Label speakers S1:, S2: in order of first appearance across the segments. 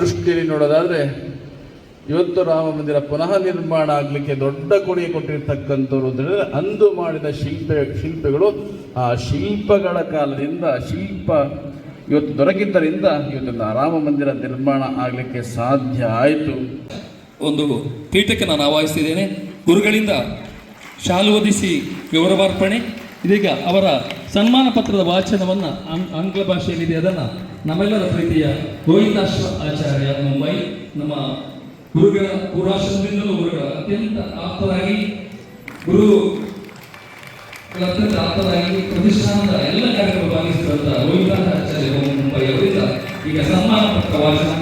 S1: ದೃಷ್ಟಿಯಲ್ಲಿ ನೋಡೋದಾದರೆ, ಇವತ್ತು ರಾಮ ಮಂದಿರ ಪುನಃ ನಿರ್ಮಾಣ ಆಗಲಿಕ್ಕೆ ದೊಡ್ಡ ಕೊಡುಗೆ ಕೊಟ್ಟಿರ್ತಕ್ಕಂಥವ್ರು ಅಂದು ಮಾಡಿದ ಶಿಲ್ಪ, ಶಿಲ್ಪಿಗಳು, ಆ ಶಿಲ್ಪಗಳ ಕಾಲದಿಂದ, ಶಿಲ್ಪ ಇವತ್ತು ದೊರಕಿದ್ದರಿಂದ ಇವತ್ತು ರಾಮ ಮಂದಿರ ನಿರ್ಮಾಣ ಆಗಲಿಕ್ಕೆ ಸಾಧ್ಯ ಆಯಿತು.
S2: ಒಂದು ಪೀಠಕ್ಕೆ ನಾನು ಆವಾಹಿಸಿದ್ದೇನೆ. ಗುರುಗಳಿಂದ ಶಾಲು ಒದಿಸಿ ಗೌರವಾರ್ಪಣೆ ಇದೀಗ ಅವರ ಸನ್ಮಾನ ಪತ್ರದ ವಾಚನವನ್ನು ಆಂಗ್ಲ ಭಾಷೆಯಲ್ಲಿದೆ. ಅದನ್ನು ನಮ್ಮೆಲ್ಲರ ಪ್ರೀತಿಯ ಗೋವಿಂದಾಶ್ವ ಆಚಾರ್ಯ ಮುಂಬೈ, ನಮ್ಮ ಗುರುಗಳ ಪೂರ್ವಾಶ್ರಮದಿಂದಲೂ ಗುರುಗಳ ಅತ್ಯಂತ ಆಪ್ತರಾಗಿ, ಗುರು ಅತ್ಯಂತ ಆಪ್ತರಾಗಿ ಪ್ರತಿಷ್ಠಾನದ ಎಲ್ಲ ಕಾರ್ಯಕ್ರಮ ಭಾಗಿಸಿದಂತಹ ಗೋವಿಂದಾಶ್ವ ಆಚಾರ್ಯ ಮುಂಬೈ ಅವರಿಂದ ಈಗ ಸನ್ಮಾನ ಪತ್ರ ವಾಚನ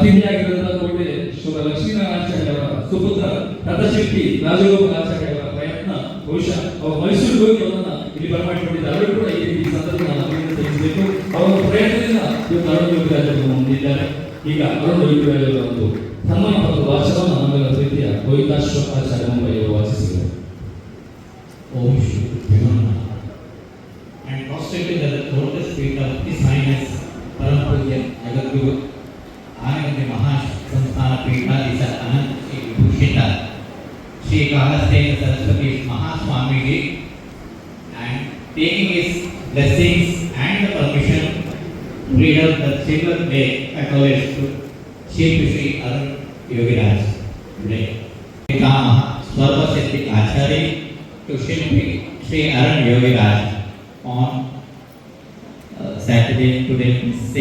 S2: ಅತಿಥಿಯಾಗಿರುವಂತಹ ಕೋಟೆ ಶ್ರೀ ಲಕ್ಷ್ಮೀನಾರಾಯಣಾಚಾರ್ಯ ಅವರ ಸುಪುತ್ರ ರಥಶಿಲ್ಪಿ ರಾಜಗೋಪಾಲ ಆಚಾರ್ಯ ಅವರ ಪ್ರಯತ್ನ ಬಹುಶಃ ಅವರು ಮೈಸೂರಿಗೆ ಹೋಗಿ ಅವರನ್ನ ಇಲ್ಲಿ ಬರಮಾಡಿಕೊಂಡಿದ್ದಾರೆ. ಅವರು ಕೂಡ ಈ ರೀತಿ ಸಂದರ್ಭ ನಮಗೆ ತಿಳಿಸಬೇಕು ಅವರ ಪ್ರಯತ್ನದಿಂದ ಇವತ್ತು ಅರುಣ್ ಯೋಗಿರಾಜ್ ಅವರು ಮುಂದಿದ್ದಾರೆ ಈಗ ಅರುಣ್ ಯೋಗಿರಾಜ್ ಅವರ ಒಂದು ಸನ್ಮಾನ ಮತ್ತು ವಾಚನವನ್ನು ನಮ್ಮೆಲ್ಲ ಪ್ರೀತಿಯ ಗೋವಿಂದಾಶ್ವ ಆಚಾರ್ಯ ಮುಂಬೈ ಅವರು ವಾಚಿಸಿದರು
S3: ಓಂ Shri and prostrated at the lotus feet of His acknowledged Chief Shri Arun Yogiraj today. Pitamah सर्वशक्ति Acharya to Shilpi Sri Arun Yogiraj on uh, Saturday, today 6,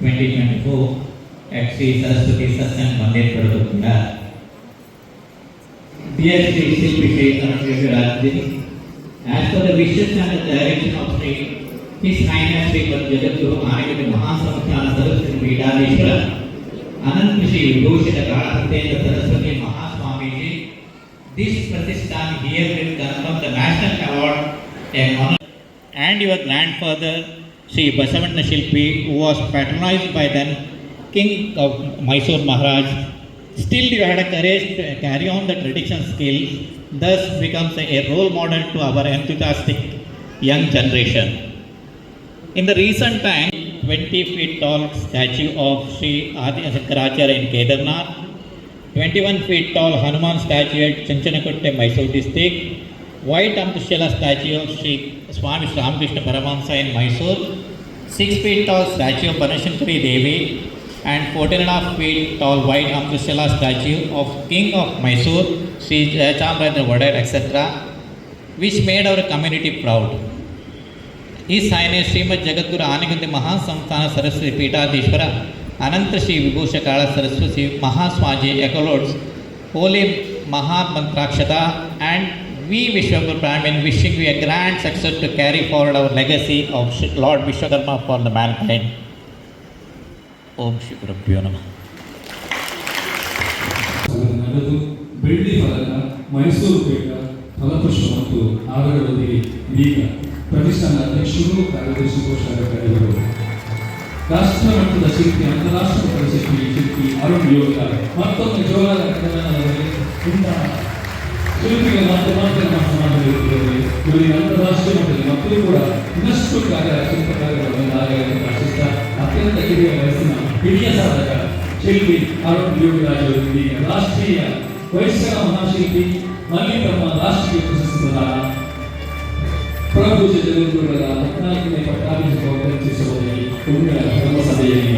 S3: 2024 at Sri Saraswati Satsang Mandir, Padukunda. Dear Sri Shilpi Sri Arun Yogiraj as per the wishes and the direction of Sri His Highness Sri Jagadguru Anagati Mahasamstana Saraswati Dnyaneshwar अनंत श्री विभूषित सत्येंद्र सरस्वती महास्वामी जी this Pratishthan here will confirm the national award and, and your grandfather Sri Basavanna Shilpi who was patronized by then King of Mysore Maharaj still you had a courage to carry on the tradition skills thus becomes a role model to our enthusiastic young generation In the recent time, 20 feet tall statue of Sri Adi Shankaracharya in Kedarnath 21 feet tall Hanuman statue at Chanchanakutte, Mysore district, white Ambushela statue of Sri Swami Ramakrishna Paramahamsa in Mysore, 6 feet tall statue of Banashankari Devi, and 14 and a half feet tall white Ambushela statue of King of Mysore, Sri Jayachamrendra Vadar, etc., which made our community proud. His Highness Srimad Jagadguru Anagandi Mahasamstana Saraswati Peethadishwara Anantha Shri ವಿಭೂಷ ಕಾಳ ಸರಸ್ವತಿ ಮಹಾಸ್ವಾಜಿ ಎಕಲೋಡ್ಸ್ ಹೋಲಿ ಮಹಾಮಂತ್ರಾಕ್ಷತ and we Vishwakarma Brahmin wishing we a grand success to carry forward our legacy of lord Vishwakarma for the mankind ಓಂ ಶ್ರೀ ಗುರುಭ್ಯೋ ನಮಃ
S2: ನಗದು ಬೆಳ್ಳಿ ಫಲಕ ಮೈಸೂರು ಪೇಟ ಫಲಪುಷ್ಪ ಮತ್ತು ಆದರದಲ್ಲಿ ಈಗ ಪ್ರತಿಷ್ಠಾನ ಅಧ್ಯಕ್ಷರು, ಕಾರ್ಯದರ್ಶಿ ಕೋಶಾಧಿಕಾರಿಗಳು ರಾಷ್ಟ್ರ ಮಟ್ಟದ ಶಿಲ್ಪಿ ಅಂತಾರಾಷ್ಟ್ರ ಮಟ್ಟದ ಶಿಲ್ಪಿ ಶಿಲ್ಪಿ ಅರುಣ್ ಯೋಗ ಮತ್ತೊಮ್ಮೆ ಜೋರಾದ ಇಂತಹ ಶಿಲ್ಪಿಗೆ ಮಾತ್ರ ನಮ್ಮ ಸಮಾಜದಲ್ಲಿರುತ್ತದೆ ಇವರಿಗೆ ಅಂತಾರಾಷ್ಟ್ರೀಯ ಮಟ್ಟದಲ್ಲಿ ಮಕ್ಕಳು ಕೂಡ ಇನ್ನಷ್ಟು ಕಾರ್ಯ, ಶಿಲ್ಪ ಕಾರ್ಯಗಳನ್ನು ಆಗಲಿ ಆಶಿಸ್ತಾ ಅತ್ಯಂತ ಹಿರಿಯ ವಯಸ್ಸಿನ ಹಿರಿಯ ಸಾಧಕ, ಶಿಲ್ಪಿ ಅರುಣ್ ಯೋಗರಾಜ್ ಅವರು ರಾಷ್ಟ್ರೀಯ ವೈಶ್ಯ ಮಹಾಶಿಲ್ಪಿ ಮಲ್ಲಿಕಮ್ಮ ರಾಷ್ಟ್ರೀಯ ಪ್ರಶಸ್ತಿ ಪ್ರಭು ಜಗದ್ಗುರುಗಳ ಹದಿನಾಲ್ಕನೇ ಪಟ್ಟಾಭಿಷೇಕ ಪರಿಚಯಿಸುವುದರಲ್ಲಿ ಪುಣ್ಯ ಧರ್ಮಸಭೆಯಲ್ಲಿ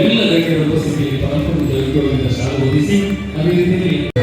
S2: ಎಲ್ಲ ಗಣ್ಯರ ಉಪಸ್ಥಿತಿಯಲ್ಲಿ ಪರಂಪರೆ ಜಗದ್ಗುರುವಿನಿಂದ ಶಾಲೆ ಓದಿಸಿ ಅದೇ ರೀತಿಯಲ್ಲಿ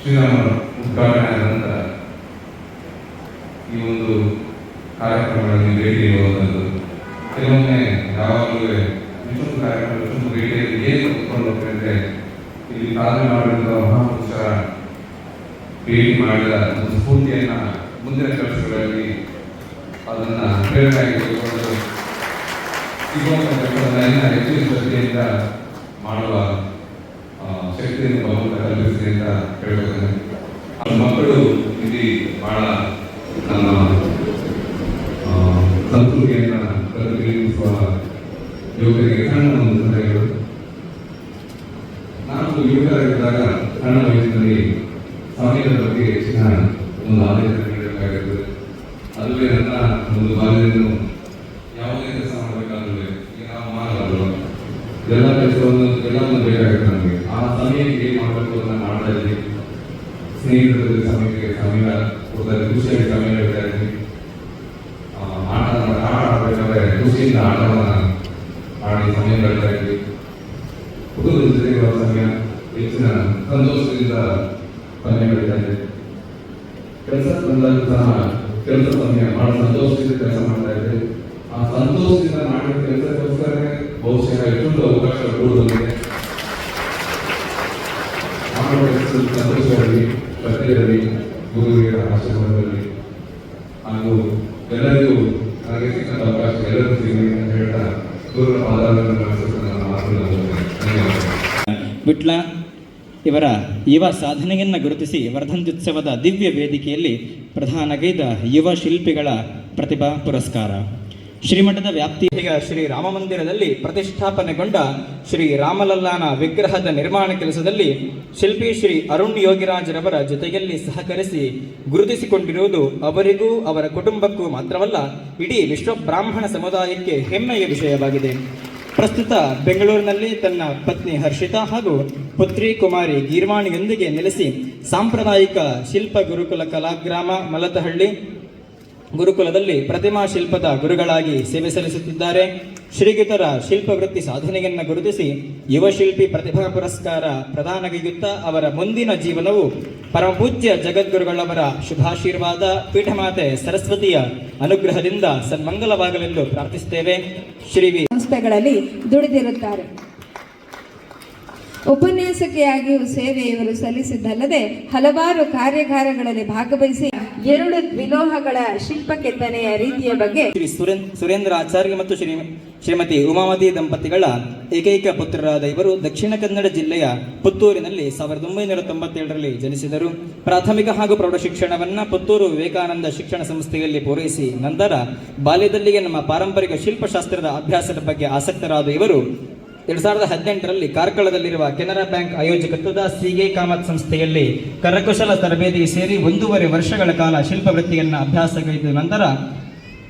S4: ಶ್ರೀರಾಮ ಉದ್ಘಾಟನೆ ನಂತರ ಈ ಒಂದು ಕಾರ್ಯಕ್ರಮಗಳಲ್ಲಿ ಭೇಟಿ ಇರುವಂಥದ್ದು ಕೆಲವೊಮ್ಮೆ ಯಾವಾಗಲೂ ಇಷ್ಟೊಂದು ಕಾರ್ಯಕ್ರಮ ಇಷ್ಟೊಂದು ಭೇಟಿಯಲ್ಲಿ ಏನು ಕೂತ್ಕೊಂಡು ಹೋಗ್ತಾರೆ ಅಂದರೆ ಇಲ್ಲಿ ಸಾಧನೆ ಮಾಡಿದ ಮಹಾಪುರುಷರ ಭೇಟಿ ಮಾಡಿದ ಒಂದು ಸ್ಫೂರ್ತಿಯನ್ನು ಮುಂದಿನ ಕೆಲಸಗಳಲ್ಲಿ ಅದನ್ನು ಪ್ರೇರಣೆಯಾಗಿ ತೆಗೆದುಕೊಂಡು ಸಿಗುವಂಥ ಕೆಲಸವನ್ನು ಇನ್ನೂ ಹೆಚ್ಚಿನ ಶ್ರದ್ಧೆಯಿಂದ ಮಾಡುವ ಶಕ್ತಿಯನ್ನು ಭಗವಂತ ಕಲ್ಪಿಸಿದೆ ಅಂತ ಹೇಳ್ಬೇಕಂದ್ರೆ ಆ ಮಕ್ಕಳು ಇಲ್ಲಿ ಬಹಳ ನಮ್ಮ ಸಂಸ್ಕೃತಿಯನ್ನು ಪ್ರತಿಬಿಂಬಿಸುವ ಯುವಕರಿಗೆ ಸಣ್ಣ ಒಂದು ಸಲಹೆಗಳು ನಾನು ಯುವಕರಾಗಿದ್ದಾಗ ಸಣ್ಣ ವಯಸ್ಸಿನಲ್ಲಿ ಸಮಯದ ಬಗ್ಗೆ ಹೆಚ್ಚಿನ ಒಂದು ಆದೇಶ ನೀಡಬೇಕಾಗಿರ್ತದೆ ಅದುವೇ ನನ್ನ ಒಂದು ಬಾಲ್ಯವನ್ನು ಯಾವುದೇ ಕೆಲಸ ಮಾಡಬೇಕಾದ್ರೂ ಈಗ ನಾವು ಮಾಡಲ್ಲ ಎಲ್ಲ ಕೆಲಸವನ್ನು ಎಲ್ಲವನ್ನು ಬೇಕಾಗುತ್ತೆ ಆ ಸಮಯಕ್ಕೆ ಏನು ಮಾಡಬೇಕು ಅಂತ ಮಾಡ್ತಾ ಇದ್ವಿ ಸ್ನೇಹಿತರ ಜೊತೆ ಸಮಯಕ್ಕೆ ಸಮಯ ಇದ್ವಿ ಖುಷಿಯಾಗಿ ಸಮಯ ಹೇಳ್ತಾ ಇದ್ವಿ ಆಟ ಆಟ ಆಡಬೇಕಾದ್ರೆ ಖುಷಿಯಿಂದ ಆಟವನ್ನು ಆಡಿ ಸಮಯ ಕಳೀತಾ ಇದ್ವಿ ಕುಟುಂಬದ ಜೊತೆ ಸಮಯ, ಹೆಚ್ಚಿನ ಸಂತೋಷದಿಂದ ಸಮಯ ಕಳೀತಾ ಇದ್ವಿ ಕೆಲಸ ಬಂದಾಗ ಸಹ ಕೆಲಸ ಸಮಯ, ಬಹಳ ಸಂತೋಷದಿಂದ ಕೆಲಸ ಮಾಡ್ತಾ ಇದ್ದೆ ಆ ಸಂತೋಷದಿಂದ ಮಾಡಿದ ಕೆಲಸಕ್ಕೋಸ್ಕರ ಬಹುಶಃ ಎಷ್ಟೊಂದು ಅವಕಾಶ ಬಂದಿದೆ ಸಂತೋಷವಾಗಿ ಶ್ರದ್ಧೆಯಲ್ಲಿ ಗುರುವಿನ ಆಶೀರ್ವಾದದಲ್ಲಿ ಹಾಗೂ ಎಲ್ಲರಿಗೂ ನನಗೆ ಸಿಕ್ಕಂತ ಅವಕಾಶ ಎಲ್ಲರಿಗೂ ಸಿಗಲಿ ಅಂತ ಹೇಳ್ತಾ ಪಾದಾలను ನಮಸ್ಕರಿಸಿ ನನ್ನ
S5: ಇವರ ಯುವ ಸಾಧನೆಯನ್ನು ಗುರುತಿಸಿ ವರ್ಧಂತ್ಯುತ್ಸವದ ದಿವ್ಯ ವೇದಿಕೆಯಲ್ಲಿ ಪ್ರಧಾನಗೈದ ಯುವ ಶಿಲ್ಪಿಗಳ ಪ್ರತಿಭಾ ಪುರಸ್ಕಾರ. ಶ್ರೀಮಠದ ವ್ಯಾಪ್ತಿ ಈಗ ಶ್ರೀ ರಾಮ ಮಂದಿರದಲ್ಲಿ ಪ್ರತಿಷ್ಠಾಪನೆಗೊಂಡ ಶ್ರೀ ರಾಮಲಲ್ಲಾನ ವಿಗ್ರಹದ ನಿರ್ಮಾಣ ಕೆಲಸದಲ್ಲಿ ಶಿಲ್ಪಿ ಶ್ರೀ ಅರುಣ್ ಯೋಗಿರಾಜರವರ ಜೊತೆಯಲ್ಲಿ ಸಹಕರಿಸಿ ಗುರುತಿಸಿಕೊಂಡಿರುವುದು ಅವರಿಗೂ ಅವರ ಕುಟುಂಬಕ್ಕೂ ಮಾತ್ರವಲ್ಲ, ಇಡೀ ವಿಶ್ವ ಬ್ರಾಹ್ಮಣ ಸಮುದಾಯಕ್ಕೆ ಹೆಮ್ಮೆಯ ವಿಷಯವಾಗಿದೆ. ಪ್ರಸ್ತುತ ಬೆಂಗಳೂರಿನಲ್ಲಿ ತನ್ನ ಪತ್ನಿ ಹರ್ಷಿತಾ ಹಾಗೂ ಪುತ್ರಿ ಕುಮಾರಿ ಗೀರ್ವಾಣಿಯೊಂದಿಗೆ ನೆಲೆಸಿ ಸಾಂಪ್ರದಾಯಿಕ ಶಿಲ್ಪ ಗುರುಕುಲ ಕಲಾಗ್ರಾಮ ಮಲತಹಳ್ಳಿ ಗುರುಕುಲದಲ್ಲಿ ಪ್ರತಿಮಾ ಶಿಲ್ಪದ ಗುರುಗಳಾಗಿ ಸೇವೆ ಸಲ್ಲಿಸುತ್ತಿದ್ದಾರೆ. ಶ್ರೀಯುತರ ಶಿಲ್ಪವೃತ್ತಿ ಸಾಧನೆಯನ್ನು ಗುರುತಿಸಿ ಯುವ ಶಿಲ್ಪಿ ಪ್ರತಿಭಾ ಪುರಸ್ಕಾರ ಪ್ರದಾನಗೈಯುತ್ತಾ ಅವರ ಮುಂದಿನ ಜೀವನವು ಪರಮಪೂಜ್ಯ ಜಗದ್ಗುರುಗಳವರ ಶುಭಾಶೀರ್ವಾದ ಪೀಠಮಾತೆ ಸರಸ್ವತಿಯ ಅನುಗ್ರಹದಿಂದ ಸನ್ಮಂಗಲವಾಗಲೆಂದು ಪ್ರಾರ್ಥಿಸುತ್ತೇವೆ. ಶ್ರೀ
S6: ಸಂಸ್ಥೆಗಳಲ್ಲಿ ದುಡಿದಿರುತ್ತಾರೆ. ಉಪನ್ಯಾಸಕಿಯಾಗಿಯೂ ಸೇವೆ ಇವರು ಸಲ್ಲಿಸಿದ್ದಲ್ಲದೆ ಹಲವಾರು ಕಾರ್ಯಾಗಾರಗಳಲ್ಲಿ ಭಾಗವಹಿಸಿ ಎರಡು ದ್ವಿಲೋಹಗಳ ಶಿಲ್ಪ ಕೆತ್ತನೆಯ ರೀತಿಯ ಬಗ್ಗೆ
S5: ಶ್ರೀ ಸುರೇಂದ್ರ ಆಚಾರ್ಯ ಮತ್ತು ಶ್ರೀ, ಶ್ರೀಮತಿ ಉಮಾವತಿ ದಂಪತಿಗಳ ಏಕೈಕ ಪುತ್ರರಾದ ಇವರು ದಕ್ಷಿಣ ಕನ್ನಡ ಜಿಲ್ಲೆಯ ಪುತ್ತೂರಿನಲ್ಲಿ ಸಾವಿರದ ಒಂಬೈನೂರ ತೊಂಬತ್ತೇಳರಲ್ಲಿ ಜನಿಸಿದರು. ಪ್ರಾಥಮಿಕ ಹಾಗೂ ಪ್ರೌಢ ಶಿಕ್ಷಣವನ್ನು ಪುತ್ತೂರು ವಿವೇಕಾನಂದ ಶಿಕ್ಷಣ ಸಂಸ್ಥೆಯಲ್ಲಿ ಪೂರೈಸಿ ನಂತರ ಬಾಲ್ಯದಲ್ಲಿಯೇ ನಮ್ಮ ಪಾರಂಪರಿಕ ಶಿಲ್ಪಶಾಸ್ತ್ರದ ಅಭ್ಯಾಸದ ಬಗ್ಗೆ ಆಸಕ್ತರಾದ ಇವರು ಎರಡ್ ಸಾವಿರದ ಹದಿನೆಂಟರಲ್ಲಿ ಕಾರ್ಕಳದಲ್ಲಿರುವ ಕೆನರಾ ಬ್ಯಾಂಕ್ ಆಯೋಜಕತ್ವದ ಸಿಗೆ ಕಾಮತ್ ಸಂಸ್ಥೆಯಲ್ಲಿ ಕರಕುಶಲ ತರಬೇತಿ ಸೇರಿ ಒಂದೂವರೆ ವರ್ಷಗಳ ಕಾಲ ಶಿಲ್ಪವೃತ್ತಿಯನ್ನು ಅಭ್ಯಾಸಗೈದ ನಂತರ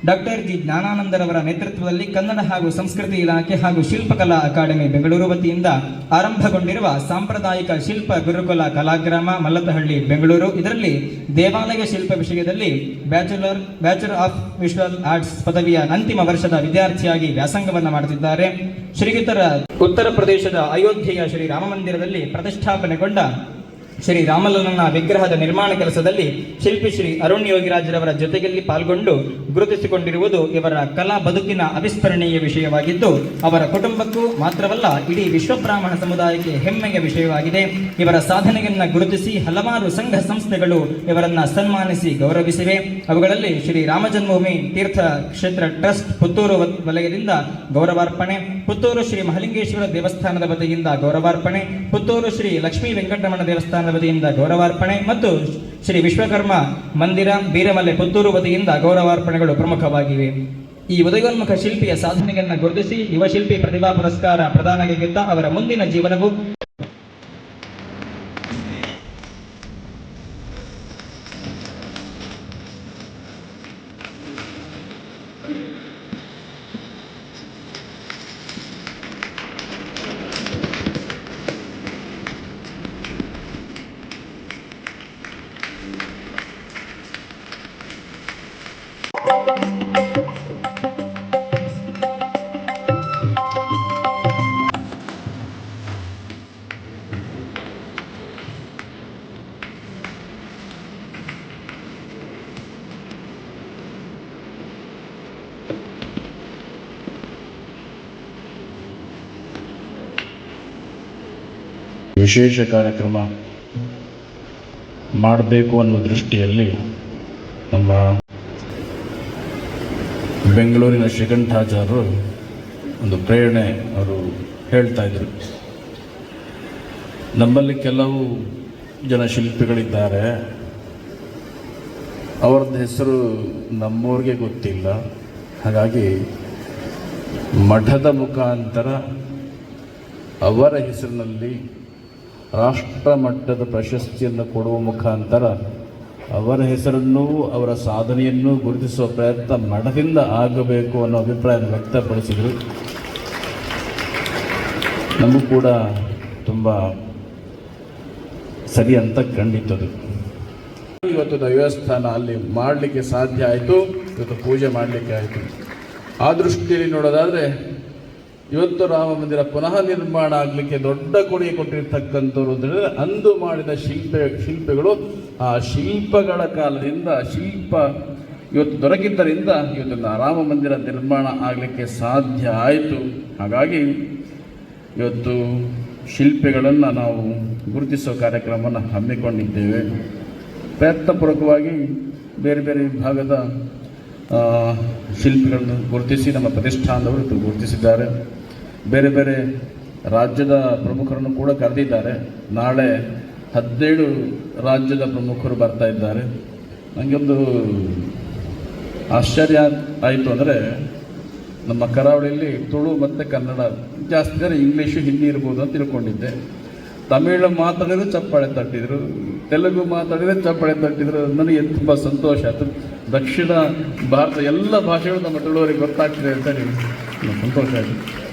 S5: ಡಾಕ್ಟರ್ ಜಿ ಜ್ಞಾನಾನಂದರವರ ನೇತೃತ್ವದಲ್ಲಿ ಕನ್ನಡ ಹಾಗೂ ಸಂಸ್ಕೃತಿ ಇಲಾಖೆ ಹಾಗೂ ಶಿಲ್ಪಕಲಾ ಅಕಾಡೆಮಿ ಬೆಂಗಳೂರು ವತಿಯಿಂದ ಆರಂಭಗೊಂಡಿರುವ ಸಾಂಪ್ರದಾಯಿಕ ಶಿಲ್ಪ ಗುರುಕುಲ ಕಲಾಗ್ರಾಮ ಮಲ್ಲತಹಳ್ಳಿ ಬೆಂಗಳೂರು. ಇದರಲ್ಲಿ ದೇವಾಲಯ ಶಿಲ್ಪ ವಿಷಯದಲ್ಲಿ bachelor bachelor of visual arts ಪದವಿಯ ಅಂತಿಮ ವರ್ಷದ ವಿದ್ಯಾರ್ಥಿಯಾಗಿ ವ್ಯಾಸಂಗವನ್ನು ಮಾಡುತ್ತಿದ್ದಾರೆ. ಶ್ರೀಯುತರ ಉತ್ತರ ಪ್ರದೇಶದ ಅಯೋಧ್ಯೆಯ ಶ್ರೀ ರಾಮ ಮಂದಿರದಲ್ಲಿ ಪ್ರತಿಷ್ಠಾಪನೆಗೊಂಡ ಶ್ರೀ ರಾಮಲಲ್ಲನ ವಿಗ್ರಹದ ನಿರ್ಮಾಣ ಕೆಲಸದಲ್ಲಿ ಶಿಲ್ಪಿ ಶ್ರೀ ಅರುಣ್ ಯೋಗಿರಾಜ್ರವರ ಜೊತೆಯಲ್ಲಿ ಪಾಲ್ಗೊಂಡು ಗುರುತಿಸಿಕೊಂಡಿರುವುದು ಇವರ ಕಲಾ ಬದುಕಿನ ಅವಿಸ್ಮರಣೀಯ ವಿಷಯವಾಗಿದ್ದು, ಅವರ ಕುಟುಂಬಕ್ಕೂ ಮಾತ್ರವಲ್ಲ, ಇಡೀ ವಿಶ್ವಬ್ರಾಹ್ಮಣ ಸಮುದಾಯಕ್ಕೆ ಹೆಮ್ಮೆಯ ವಿಷಯವಾಗಿದೆ. ಇವರ ಸಾಧನೆಯನ್ನು ಗುರುತಿಸಿ ಹಲವಾರು ಸಂಘ ಸಂಸ್ಥೆಗಳು ಇವರನ್ನ ಸನ್ಮಾನಿಸಿ ಗೌರವಿಸಿವೆ. ಅವುಗಳಲ್ಲಿ ಶ್ರೀ ರಾಮ ಜನ್ಮಭೂಮಿ ತೀರ್ಥ ಕ್ಷೇತ್ರ ಟ್ರಸ್ಟ್ ಪುತ್ತೂರು ವಲಯದಿಂದ ಗೌರವಾರ್ಪಣೆ, ಪುತ್ತೂರು ಶ್ರೀ ಮಹಲಿಂಗೇಶ್ವರ ದೇವಸ್ಥಾನದ ವತಿಯಿಂದ ಗೌರವಾರ್ಪಣೆ, ಪುತ್ತೂರು ಶ್ರೀ ಲಕ್ಷ್ಮೀ ವೆಂಕಟರಮಣ ದೇವಸ್ಥಾನದ ವತಿಯಿಂದ ಗೌರವಾರ್ಪಣೆ ಮತ್ತು ಶ್ರೀ ವಿಶ್ವಕರ್ಮ ಮಂದಿರ ಬೀರಮಲೆ ಪುತ್ತೂರು ವತಿಯಿಂದ ಗೌರವಾರ್ಪಣೆಗಳು ಪ್ರಮುಖವಾಗಿವೆ. ಈ ಉದಯೋನ್ಮುಖ ಶಿಲ್ಪಿಯ ಸಾಧನೆಯನ್ನು ಗುರುತಿಸಿ ಯುವ ಶಿಲ್ಪಿ ಪ್ರತಿಭಾ ಪುರಸ್ಕಾರ ಪ್ರದಾನಗೈಯುತ್ತ ಅವರ ಮುಂದಿನ ಜೀವನವು
S7: ವಿಶೇಷ ಕಾರ್ಯಕ್ರಮ ಮಾಡಬೇಕು ಅನ್ನೋ ದೃಷ್ಟಿಯಲ್ಲಿ ನಮ್ಮ
S1: ಬೆಂಗಳೂರಿನ ಶ್ರೀಕಂಠಾಚಾರ್ಯರು ಒಂದು ಪ್ರೇರಣೆ ಅವರು ಹೇಳ್ತಾ ಇದ್ರು. ನಮ್ಮಲ್ಲಿ ಕೆಲವು ಜನ ಶಿಲ್ಪಿಗಳಿದ್ದಾರೆ. ಅವ್ರದ್ದು ಹೆಸರು ನಮ್ಮವ್ರಿಗೆ ಗೊತ್ತಿಲ್ಲ. ಹಾಗಾಗಿ ಮಠದ ಮುಖಾಂತರ ಅವರ ಹೆಸರಿನಲ್ಲಿ ರಾಷ್ಟ್ರ ಮಟ್ಟದ ಪ್ರಶಸ್ತಿಯನ್ನು ಕೊಡುವ ಮುಖಾಂತರ ಅವರ ಹೆಸರನ್ನು ಅವರ ಸಾಧನೆಯನ್ನು ಗುರುತಿಸುವ ಪ್ರಯತ್ನ ಮಠದಿಂದ ಆಗಬೇಕು ಅನ್ನೋ ಅಭಿಪ್ರಾಯ ವ್ಯಕ್ತಪಡಿಸಿದರು. ನಮಗೂ ಕೂಡ ತುಂಬ ಸರಿ ಅಂತ ಕಂಡಿತ್ತದು ಇವತ್ತು ದೇವಸ್ಥಾನ ಅಲ್ಲಿ ಮಾಡಲಿಕ್ಕೆ ಸಾಧ್ಯ ಆಯಿತು, ಇವತ್ತು ಪೂಜೆ ಮಾಡಲಿಕ್ಕೆ ಆಯಿತು. ಆ ದೃಷ್ಟಿಯಲ್ಲಿ ನೋಡೋದಾದರೆ ಇವತ್ತು ರಾಮ ಮಂದಿರ ಪುನಃ ನಿರ್ಮಾಣ ಆಗಲಿಕ್ಕೆ ದೊಡ್ಡ ಕೊಡುಗೆ ಕೊಟ್ಟಿರ್ತಕ್ಕಂಥವ್ರು ಅಂತ ಹೇಳಿದ್ರೆ ಅಂದು ಮಾಡಿದ ಶಿಲ್ಪ, ಶಿಲ್ಪಿಗಳು, ಆ ಶಿಲ್ಪಗಳ ಕಾಲದಿಂದ, ಶಿಲ್ಪ ಇವತ್ತು ದೊರಕಿದ್ದರಿಂದ ಇವತ್ತು ರಾಮ ಮಂದಿರ ನಿರ್ಮಾಣ ಆಗಲಿಕ್ಕೆ ಸಾಧ್ಯ ಆಯಿತು. ಹಾಗಾಗಿ ಇವತ್ತು ಶಿಲ್ಪಿಗಳನ್ನು ನಾವು ಗುರುತಿಸುವ ಕಾರ್ಯಕ್ರಮವನ್ನು ಹಮ್ಮಿಕೊಂಡಿದ್ದೇವೆ. ಪ್ರಯತ್ನಪೂರ್ವಕವಾಗಿ ಬೇರೆ ಬೇರೆ ವಿಭಾಗದ ಶಿಲ್ಪಿಗಳನ್ನು ಗುರುತಿಸಿ, ನಮ್ಮ ಪ್ರತಿಷ್ಠಾನದವರು ಗುರುತಿಸಿದ್ದಾರೆ. ಬೇರೆ ಬೇರೆ ರಾಜ್ಯದ ಪ್ರಮುಖರನ್ನು ಕೂಡ ಕರೆದಿದ್ದಾರೆ. ನಾಳೆ ಹದಿನೇಳು ರಾಜ್ಯದ ಪ್ರಮುಖರು ಬರ್ತಾ ಇದ್ದಾರೆ. ನನಗೊಂದು ಆಶ್ಚರ್ಯ ಆಯಿತು ಅಂದರೆ ನಮ್ಮ ಕರಾವಳಿಯಲ್ಲಿ ತುಳು ಮತ್ತು ಕನ್ನಡ ಜಾಸ್ತಿ ಜನ ಇಂಗ್ಲೀಷು, ಹಿಂದಿ ಇರ್ಬೋದು ಅಂತ ತಿಳ್ಕೊಂಡಿದ್ದೆ. ತಮಿಳು ಮಾತಾಡಿದ್ರೆ ಚಪ್ಪಾಳೆ ತಟ್ಟಿದ್ರು, ತೆಲುಗು ಮಾತಾಡಿದರೆ ಚಪ್ಪಾಳೆ ತಟ್ಟಿದ್ರು, ನನಗೆ ತುಂಬ ಸಂತೋಷ ಆಯಿತು. ದಕ್ಷಿಣ ಭಾರತ ಎಲ್ಲ ಭಾಷೆಗಳು ನಮ್ಮ ತುಳುವರಿಗೆ ಗೊತ್ತಾಗ್ತಿದೆ ಅಂತ ಹೇಳಿ. ಸಂತೋಷ ಆಯಿತು.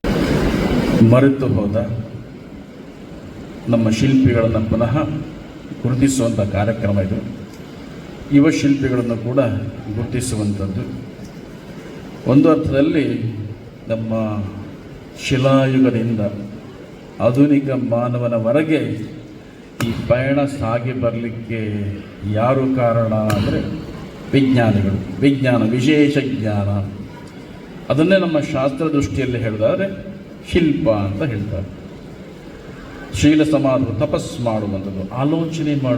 S1: ಮರೆತು ಹೋದ ನಮ್ಮ ಶಿಲ್ಪಿಗಳನ್ನು ಪುನಃ ಗುರುತಿಸುವಂಥ ಕಾರ್ಯಕ್ರಮ ಇದು. ಯುವ ಶಿಲ್ಪಿಗಳನ್ನು ಕೂಡ ಗುರುತಿಸುವಂಥದ್ದು. ಒಂದು ಅರ್ಥದಲ್ಲಿ ನಮ್ಮ ಶಿಲಾಯುಗದಿಂದ ಆಧುನಿಕ ಮಾನವನವರೆಗೆ ಈ ಪಯಣ ಸಾಗಿ ಬರಲಿಕ್ಕೆ ಯಾರು ಕಾರಣ ಅಂದರೆ ವಿಜ್ಞಾನಿಗಳು. ವಿಜ್ಞಾನ, ವಿಶೇಷ ಜ್ಞಾನ. ಅದನ್ನೇ ನಮ್ಮ ಶಾಸ್ತ್ರ ದೃಷ್ಟಿಯಲ್ಲಿ ಹೇಳಿದಾದ್ರೆ ಶಿಲ್ಪ ಅಂತ ಹೇಳ್ತಾರೆ. ಶೀಲ ಸಮಾಧು ತಪಸ್ ಮಾಡುವಂಥದ್ದು ಆಲೋಚನೆ ಮಾಡುವ